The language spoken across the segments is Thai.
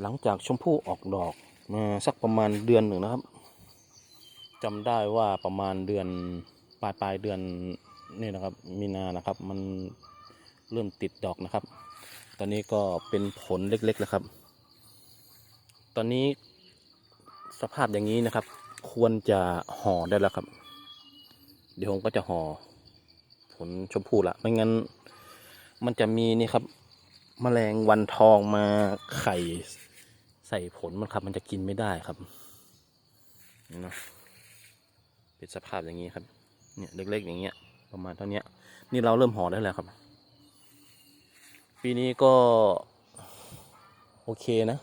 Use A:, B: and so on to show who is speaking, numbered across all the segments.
A: หลังจากชมพู่ออกดอกมาสักประมาณเดือนหนึ่งนะครับจำได้ว่าประมาณเดือนปลายปลายเดือนนี่นะครับ มีนานะครับ มันเริ่มติดดอกนะครับ ตอนนี้ก็เป็นผลเล็กๆแล้วครับ ตอนนี้สภาพอย่างนี้นะครับ ควรจะห่อได้แล้วครับ เดี๋ยวผมก็จะห่อผลชมพู่ละไม่งั้น มันจะมีนี่ครับแมลงวันทองมาไข่ ใส่ผลมันครับ มันจะกินไม่ได้ครับนี่นะเป็นสภาพอย่างนี้ครับ เนี่ยเล็กๆอย่างเงี้ย ประมาณเท่านี้นี่เราเริ่มห่อได้แล้วครับ ปีนี้ก็ โอเคนะ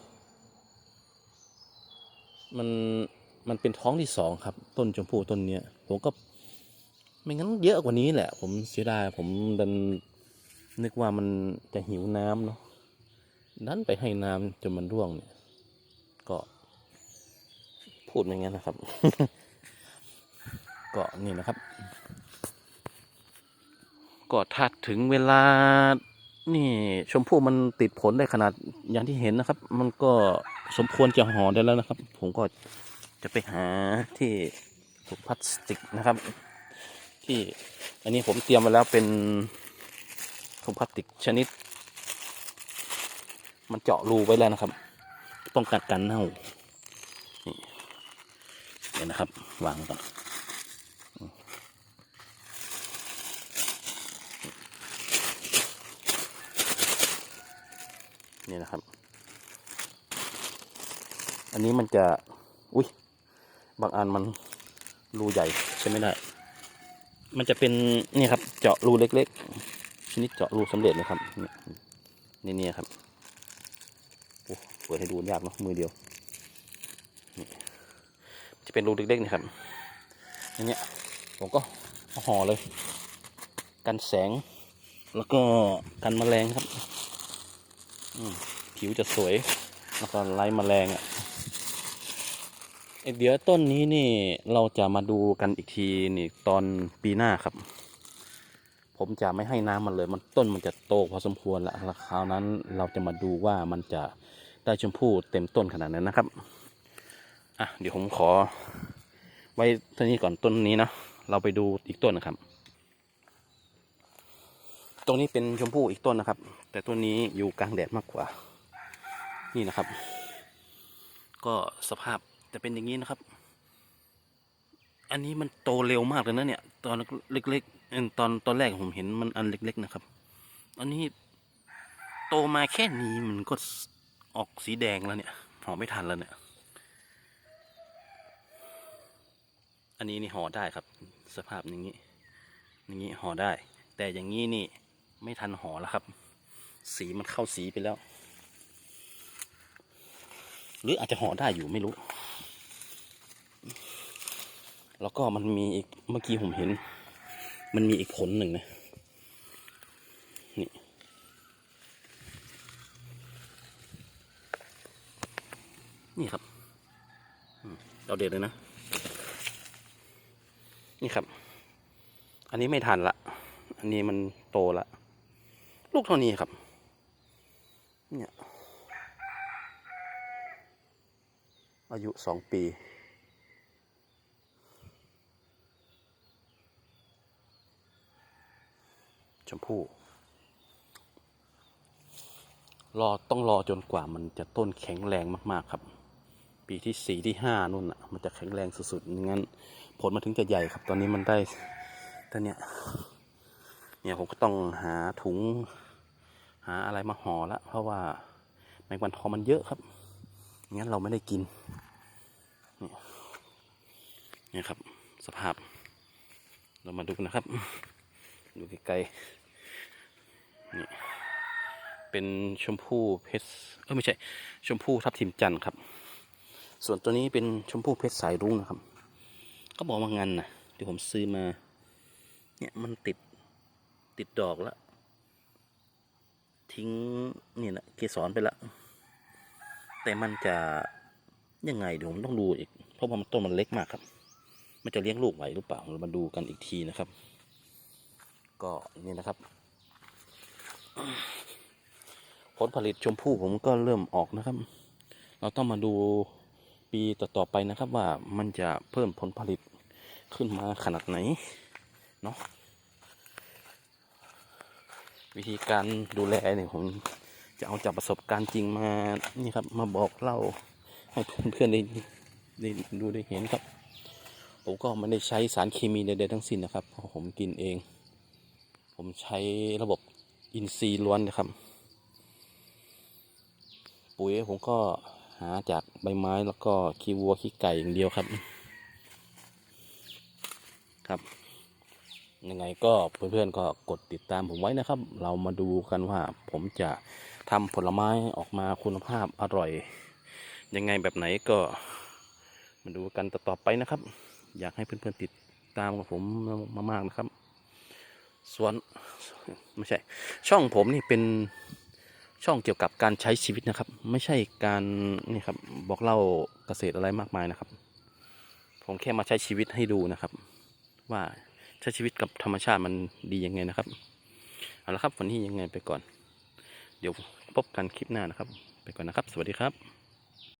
A: มันมันเป็นท้องที่สองครับ ต้นชมพู่ต้นเนี้ยผมก็ ไม่งั้นเยอะกว่านี้แหละ ผมเสียดายผมดันนึกว่ามันจะหิวน้ำเนาะดันไปให้น้ำจนมันร่วงเนี่ย ก็พูดอย่างนั้นนะครับ ก็นี่นะครับ ก็ถ้าถึงเวลา นี่ชมพู่มันติดผลได้ขนาดอย่างที่เห็นนะครับ มันก็สมควรจะห่อได้แล้วนะครับ ผมก็จะไปหาที่ถุงพลาสติกนะครับ ที่อันนี้ผมเตรียมไว้แล้วเป็นถุงพลาสติกชนิด มันเจาะรูไว้แล้วนะครับ ป้องกันการเน่านี่เดี๋ยวนะครับ วางก่อนนี่นะครับ อันนี้มันจะ อุ้ย บางอันมันรูใหญ่ใช่ไม่ได้ มันจะเป็นนี่ครับ เจาะรูเล็กๆ ชนิดเจาะรูสำเร็จเลยครับ นี่นี่ครับ เปิดให้ดูยากเนาะมือเดียวจะเป็นรูเล็กๆนี่ครับอันเนี้ยผมก็ห่อเลย กันแสง แล้วก็กันแมลงครับผิวจะสวย แล้วก็ไล่แมลงอะเดี๋ยวต้นนี้นี่เราจะมาดูกันอีกทีนี่ตอนปีหน้าครับ ผมจะไม่ให้น้ำมันเลย มันต้นมันจะโตพอสมควรล้วแล้วคราวนั้นเราจะมาดูว่ามันจะ ได้ชมพู่เต็มต้นขนาดนั้นนะครับ อะเดี๋ยวผมขอ ไว้เท่นี้ก่อนต้นนี้นะเราไปดูอีกต้นนะครับ ตรงนี้เป็นชมพู่อีกต้นนะครับ แต่ต้นนี้อยู่กลางแดดมากกว่า นี่นะครับ ก็สภาพจะเป็นอย่างนี้นะครับ อันนี้มันโตเร็วมากเลยนะเนี่ย ตอนเล็กๆตอนตอนแรกผมเห็นมันอันเล็ก ๆนะครับ อันนี้โตมาแค่นี้มันก็ ออกสีแดงแล้วเนี่ยห่อไม่ทันแล้วเนี่ย อันนี้นี่ห่อได้ครับ สภาพอย่างนี้ อย่างนี้ห่อได้ แต่อย่างนี้นี่ไม่ทันห่อแล้วครับ สีมันเข้าสีไปแล้ว หรืออาจจะห่อได้อยู่ไม่รู้ แล้วก็มันมีอีกเมื่อกี้ผมเห็น มันมีอีกผลหนึ่งนะ นี่ นี่ครับเราเด็ดเลยนะ นี่ครับ อันนี้ไม่ทันละ อันนี้มันโตละ ลูกเท่านี้ครับ เนี่ย อายุสองปี ชมพู่รอต้องรอจนกว่ามันจะต้นแข็งแรงมาก ๆ ครับ ปีที่สี่ที่ห้านู่นอะมันจะแข็งแรงสุดๆงั้น ผลมันถึงจะใหญ่ครับ ตอนนี้มันได้ท่าเนี้ยเนี่ยผมก็ต้องหาถุง หาอะไรมาห่อละ เพราะว่าแมงวันทอมันเยอะครับงั้นเราไม่ได้กินเนี่ยครับ สภาพ เรามาดูนนะครับ ดูไกลๆนี่เป็นชมพู่เพชรเออไม่ใช่ ชมพู่ทับทิมจันทร์ครับ ส่วนตัวนี้เป็นชมพู่เพชรสายรุ้งนะครับ ก็บอกว่างันนะที่ผมซื้อมา เนี่ยมันติดติดดอกแล้ว ทิ้งเนี่ยนะเกสรไปละ แต่มันจะยังไงเดี๋ยวผมต้องดูอีก เพราะว่ามันต้นมันเล็กมากครับ มันจะเลี้ยงลูกไหวหรือเปล่าเรามาดูกันอีกทีนะครับ ก็นี่นะครับ ผลผลิตชมพู่ผมก็เริ่มออกนะครับ เราต้องมาดู ปีต่อๆไปนะครับว่ามันจะเพิ่มผลผลิตขึ้นมาขนาดไหนเนาะวิธีการดูแลเนี่ยผมจะเอาจากประสบการณ์จริงมานี่ครับมาบอกเล่าให้เพื่อนๆได้ได้ดูได้เห็นครับ ผมก็ไม่ได้ใช้สารเคมีใดๆทั้งสิ้นนะครับเพราะผมกินเอง ผมใช้ระบบอินทรีย์ล้วนนะครับ ปุ๋ยผมก็ หาจากใบไม้แล้วก็ขี้วัวขี้ไก่อย่างเดียวครับ ครับ ยังไงก็เพื่อนๆก็กดติดตามผมไว้นะครับ เรามาดูกันว่าผมจะทำผลไม้ออกมาคุณภาพอร่อย ยังไงแบบไหนก็มาดูกันต่อๆไปนะครับ อยากให้เพื่อนๆติดตามกับผมมากๆนะครับ ส่วนไม่ใช่ ช่องผมนี่เป็น ช่องเกี่ยวกับการใช้ชีวิตนะครับ ไม่ใช่การนี่ครับบอกเล่าเกษตรอะไรมากมายนะครับ ผมแค่มาใช้ชีวิตให้ดูนะครับ ว่าใช้ชีวิตกับธรรมชาติมันดียังไงนะครับเอาละครับวันนี้ยังไงไปก่อน เดี๋ยวพบกันคลิปหน้านะครับ ไปก่อนนะครับ สวัสดีครับ